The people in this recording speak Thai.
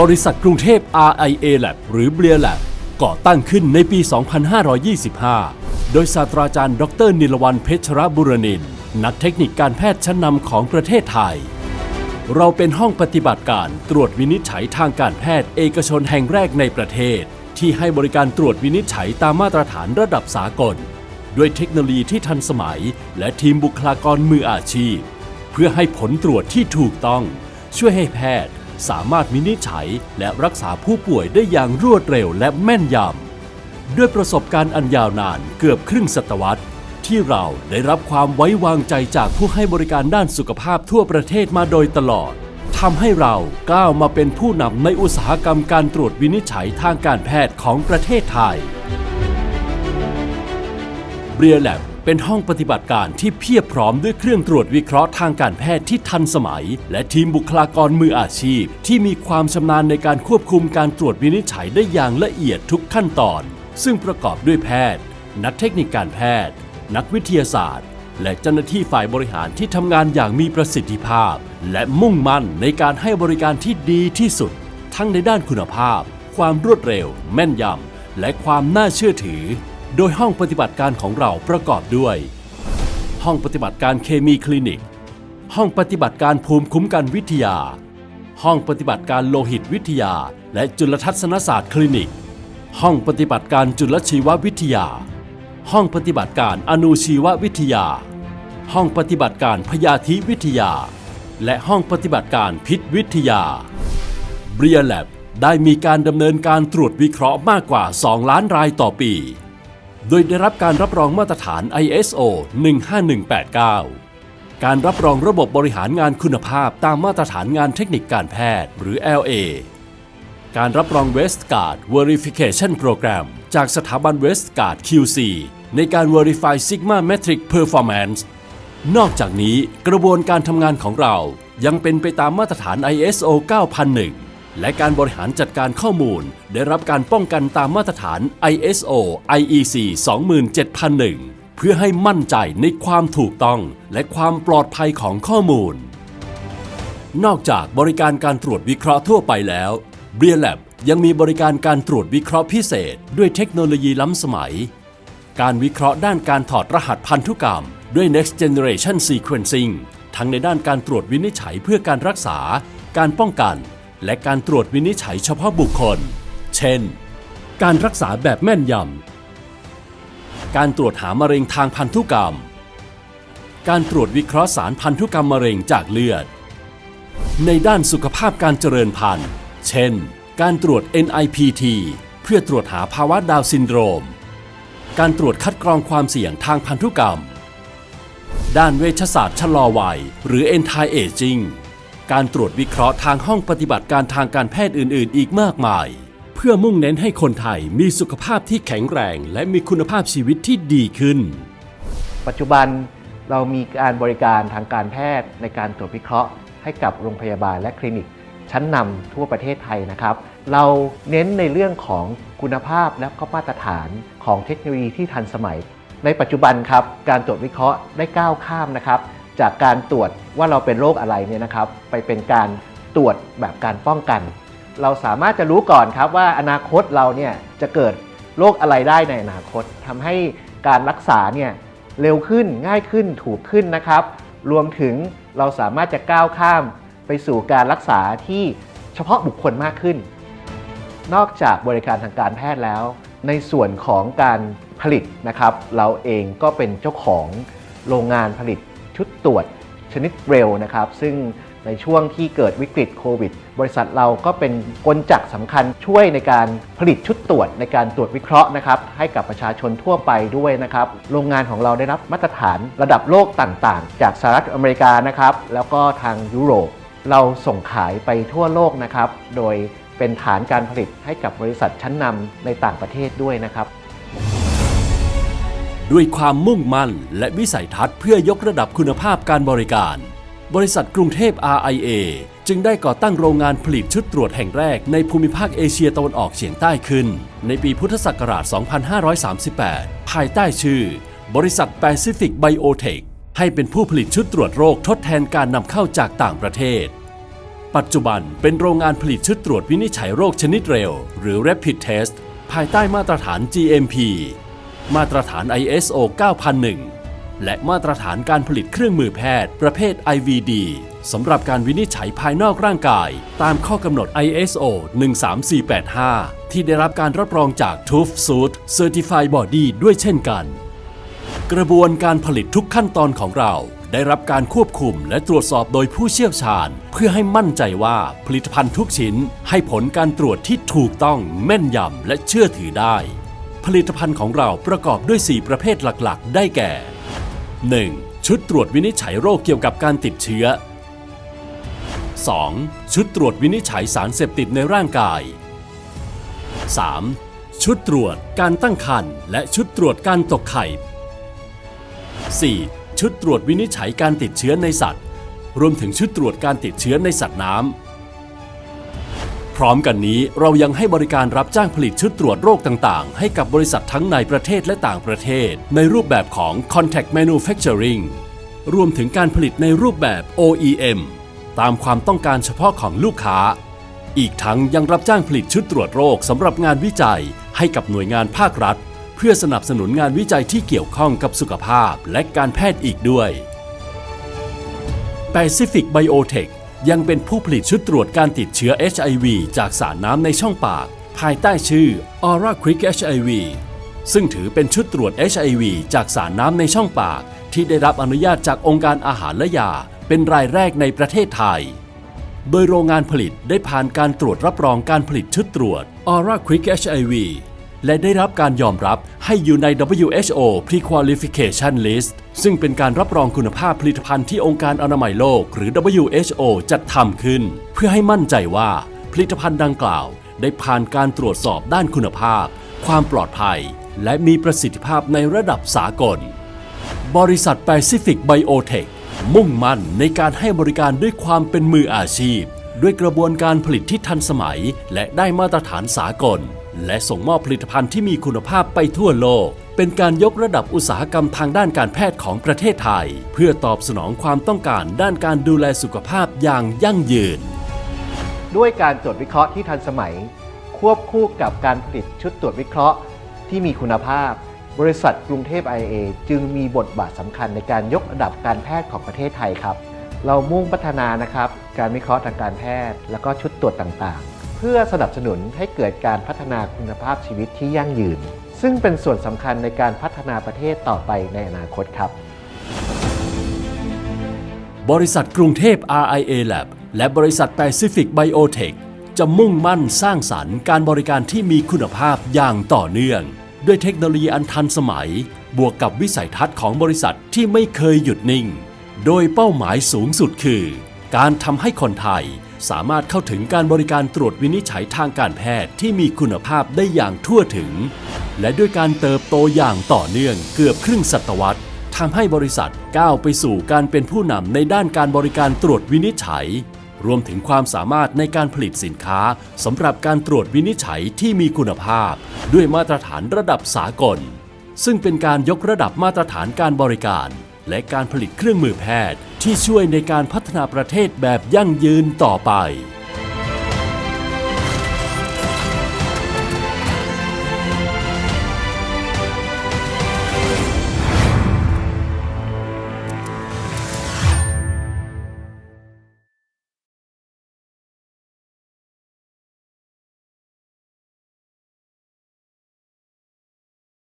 บริษัทกรุงเทพ RIA Lab หรือ b r e a Lab ก่อตั้งขึ้นในปี 2525 โดยศาสตราจารย์ดรนิลวันเพชรบุรนิน นักเทคนิคการแพทย์ชั้นนำของประเทศไทย เราเป็นห้องปฏิบัติการตรวจวินิจฉัยทางการแพทย์เอกชนแห่งแรกในประเทศ ที่ให้บริการตรวจวินิจฉัยตามมาตรฐานระดับสากล ด้วยเทคโนโลยีที่ทันสมัย และทีมบุคลากรมืออาชีพ เพื่อให้ผลตรวจที่ถูกต้อง ช่วยให้แพทย์ สามารถวินิจฉัยและรักษาผู้ป่วยได้อย่างรวดเร็วและแม่นยำ ด้วยประสบการณ์อันยาวนานเกือบครึ่งศตวรรษ ที่เราได้รับความไว้วางใจจากผู้ให้บริการด้านสุขภาพทั่วประเทศมาโดยตลอดทำให้เราก้าวมาเป็นผู้นำในอุตสาหกรรมการตรวจวินิจฉัยทางการแพทย์ของประเทศไทยเบรียแลบ เป็นห้องปฏิบัติการที่เพียบพร้อมด้วยเครื่องตรวจวิเคราะห์ทางการแพทย์ที่ทันสมัย และทีมบุคลากรมืออาชีพ ที่มีความชำนาญในการควบคุมการตรวจวินิจฉัยได้อย่างละเอียดทุกขั้นตอน ซึ่งประกอบด้วยแพทย์ นักเทคนิคการแพทย์ นักวิทยาศาสตร์ และเจ้าหน้าที่ฝ่ายบริหารที่ทำงานอย่างมีประสิทธิภาพ และมุ่งมั่นในการให้บริการที่ดีที่สุด ทั้งในด้านคุณภาพ ความรวดเร็ว แม่นยำและความน่าเชื่อถือ โดยห้องปฏิบัติการของเราประกอบด้วย ห้องปฏิบัติการเคมีคลินิก ห้องปฏิบัติการภูมิคุ้มกันวิทยา ห้องปฏิบัติการโลหิตวิทยา และจุลทัศนศาสตร์คลินิก ห้องปฏิบัติการจุลชีววิทยา ห้องปฏิบัติการอนุชีววิทยา ห้องปฏิบัติการพยาธิวิทยา และห้องปฏิบัติการพิษวิทยาเบรียแลบได้มีการดำเนินการตรวจวิเคราะห์มากกว่า 2 ล้านรายต่อปี โดยได้รับการรับรองมาตรฐาน ISO 15189 การรับรองระบบบริหารงานคุณภาพตามมาตรฐานงานเทคนิคการแพทย์ หรือ LA การรับรอง Westguard Verification Program จากสถาบัน Westguard QC ในการ Verify Sigma Metric Performance นอกจากนี้กระบวนการทำงานของเรายังเป็นไปตามมาตรฐาน ISO 9001 และการบริหารจัดการข้อมูล ได้รับการป้องกันตามมาตรฐาน ISO IEC 27001 เพื่อให้มั่นใจในความถูกต้องและความปลอดภัยของข้อมูล นอกจากบริการการตรวจวิเคราะห์ทั่วไปแล้ว b r e a Lab ยังมีบริการการตรวจวิเคราะห์พิเศษ ด้วยเทคโนโลยีล้ำสมัย การวิเคราะห์ด้านการถอดรหัสพันธุกรรม ด้วย Next Generation Sequencing ทั้งในด้านการตรวจวินิจฉัยเพื่อการรักษา การป้องกัน และการตรวจวินิจฉัยเฉพาะบุคคล เช่น การรักษาแบบแม่นยำ การตรวจหามะเร็งทางพันธุกรรม การตรวจวิเคราะห์สารพันธุกรรมมะเร็งจากเลือด ในด้านสุขภาพการเจริญพันธุ์ เช่น การตรวจ NIPT เพื่อตรวจหาภาวะดาวซินโดรม การตรวจคัดกรองความเสี่ยงทางพันธุกรรม ด้านเวชศาสตร์ชะลอวัย หรือ Anti Aging การตรวจวิเคราะห์ทางห้องปฏิบัติการทางการแพทย์อื่น ๆ อีกมากมาย เพื่อมุ่งเน้นให้คนไทยมีสุขภาพที่แข็งแรง และมีคุณภาพชีวิตที่ดีขึ้น ปัจจุบันเรามีการบริการทางการแพทย์ในการตรวจวิเคราะห์ ให้กับโรงพยาบาลและคลินิก ชั้นนำทั่วประเทศไทยนะครับ เราเน้นในเรื่องของคุณภาพและก็มาตรฐานของเทคโนโลยีที่ทันสมัย ในปัจจุบันครับการตรวจวิเคราะห์ได้ก้าวข้ามนะครับ จากการตรวจว่าเราเป็นโรคอะไรเนี่ยนะครับ ไปเป็นการตรวจแบบการป้องกัน เราสามารถจะรู้ก่อนครับว่าอนาคตเราเนี่ยจะเกิดโรคอะไรได้ในอนาคตทำให้การรักษาเนี่ยเร็วขึ้นง่ายขึ้นถูกขึ้นนะครับ รวมถึงเราสามารถจะก้าวข้ามไปสู่การรักษาที่เฉพาะบุคคลมากขึ้น นอกจากบริการทางการแพทย์แล้ว ในส่วนของการผลิตนะครับ เราเองก็เป็นเจ้าของโรงงานผลิต ชุดตรวจชนิดเร็วนะครับ ซึ่งในช่วงที่เกิดวิกฤตโควิด บริษัทเราก็เป็นกลจักรสำคัญช่วยในการผลิตชุดตรวจในการตรวจวิเคราะห์นะครับ ให้กับประชาชนทั่วไปด้วยนะครับ โรงงานของเราได้รับมาตรฐานระดับโลกต่างๆ จากสหรัฐอเมริกานะครับ แล้วก็ทางยุโรป เราส่งขายไปทั่วโลกนะครับ โดยเป็นฐานการผลิตให้กับบริษัทชั้นนำในต่างประเทศด้วยนะครับ ด้วยความมุ่งมั่นและวิสัยทัศน์เพื่อยกระดับคุณภาพการบริการ บริษัทกรุงเทพ RIA จึงได้ก่อตั้งโรงงานผลิตชุดตรวจแห่งแรกในภูมิภาคเอเชียตะวันออกเฉียงใต้ขึ้น ในปีพุทธศักราช 2538 ภายใต้ชื่อ บริษัท Pacific Biotech ให้เป็นผู้ผลิตชุดตรวจโรคทดแทนการนำเข้าจากต่างประเทศ ปัจจุบันเป็นโรงงานผลิตชุดตรวจวินิจฉัยโรคชนิดเร็ว หรือ Rapid Test ภายใต้มาตรฐาน GMP มาตรฐาน ISO 9001 และมาตรฐานการผลิตเครื่องมือแพทย์ ประเภท IVD สำหรับการวินิจฉัยภายนอกร่างกาย ตามข้อกำหนด ISO 13485 ที่ได้รับการรับรองจาก TÜV SÜD Certified Body ด้วยเช่นกัน กระบวนการผลิตทุกขั้นตอนของเราได้รับการควบคุมและตรวจสอบโดยผู้เชี่ยวชาญ เพื่อให้มั่นใจว่าผลิตภัณฑ์ทุกชิ้น ให้ผลการตรวจที่ถูกต้องแม่นยำและเชื่อถือได้ ผลิตภัณฑ์ของเราประกอบด้วย 4 ประเภทหลักๆ ได้แก่ 1. ชุดตรวจวินิจฉัยโรคเกี่ยวกับการติดเชื้อ 2. ชุดตรวจวินิจฉัยสารเสพติดในร่างกาย 3. ชุดตรวจการตั้งครรภ์และชุดตรวจการตกไข่ 4. ชุดตรวจวินิจฉัยการติดเชื้อในสัตว์ รวมถึงชุดตรวจการติดเชื้อในสัตว์น้ำ พร้อมกันนี้เรายังให้บริการรับจ้างผลิตชุดตรวจโรคต่างๆ ให้กับบริษัททั้งในประเทศและต่างประเทศ ในรูปแบบของ Contact Manufacturing รวมถึงการผลิตในรูปแบบ OEM ตามความต้องการเฉพาะของลูกค้า อีกทั้งยังรับจ้างผลิตชุดตรวจโรคสำหรับงานวิจัย ให้กับหน่วยงานภาครัฐ เพื่อสนับสนุนงานวิจัยที่เกี่ยวข้องกับสุขภาพและการแพทย์อีกด้วย Pacific Biotech ยังเป็นผู้ผลิตชุดตรวจการติดเชื้อ HIV จากสารน้ำในช่องปาก ภายใต้ชื่อ Aura Quick HIV ซึ่งถือเป็นชุดตรวจ HIV จากสารน้ำในช่องปาก ที่ได้รับอนุญาตจากองค์การอาหารและยา เป็นรายแรกในประเทศไทย โดยโรงงานผลิตได้ผ่านการตรวจรับรองการผลิตชุดตรวจ Aura Quick HIV และได้รับการยอมรับให้อยู่ใน WHO Pre-Qualification List ซึ่งเป็นการรับรองคุณภาพผลิตภัณฑ์ที่องค์การอนามัยโลก หรือ WHO จัดทำขึ้น เพื่อให้มั่นใจว่าผลิตภัณฑ์ดังกล่าว ได้ผ่านการตรวจสอบด้านคุณภาพ ความปลอดภัย และมีประสิทธิภาพในระดับสากล บริษัท Pacific Biotech มุ่งมั่นในการให้บริการด้วยความเป็นมืออาชีพ ด้วยกระบวนการผลิตที่ทันสมัย และได้มาตรฐานสากล และส่งมอบผลิตภัณฑ์ที่มีคุณภาพไปทั่วโลก เป็นการยกระดับอุตสาหกรรมทางด้านการแพทย์ของประเทศไทย เพื่อตอบสนองความต้องการด้านการดูแลสุขภาพอย่างยั่งยืน ด้วยการตรวจวิเคราะห์ที่ทันสมัย ควบคู่กับการผลิตชุดตรวจวิเคราะห์ที่มีคุณภาพ บริษัทกรุงเทพ IA จึงมีบทบาทสำคัญในการยกระดับการแพทย์ของประเทศไทยครับ เรามุ่งพัฒนานะครับการวิเคราะห์ทางการแพทย์ แล้วก็ชุดตรวจต่างๆ พื่อสนับสนุนให้เกิดการพัฒนาคุณภาพชีวิตที่ยั่งยืน ซึ่งเป็นส่วนสำคัญในการพัฒนาประเทศต่อไปในอนาคตครับ บริษัทกรุงเทพ RIA Lab และบริษัท Pacific Biotech จะมุ่งมั่นสร้างสรรค์การบริการที่มีคุณภาพอย่างต่อเนื่อง ด้วยเทคโนโลยีอันทันสมัย บวกกับวิสัยทัศน์ของบริษัทที่ไม่เคยหยุดนิ่ง โดยเป้าหมายสูงสุดคือ การทำให้คนไทยสามารถเข้าถึงการบริการตรวจวินิจฉัยทางการแพทย์ที่มีคุณภาพได้อย่างทั่วถึง และด้วยการเติบโตอย่างต่อเนื่องเกือบครึ่งศตวรรษทำให้บริษัทก้าวไปสู่การเป็นผู้นำในด้านการบริการตรวจวินิจฉัย รวมถึงความสามารถในการผลิตสินค้าสำหรับการตรวจวินิจฉัยที่มีคุณภาพ ด้วยมาตรฐานระดับสากล ซึ่งเป็นการยกระดับมาตรฐานการบริการ และการผลิตเครื่องมือแพทย์ที่ช่วยในการพัฒนาประเทศแบบยั่งยืนต่อไป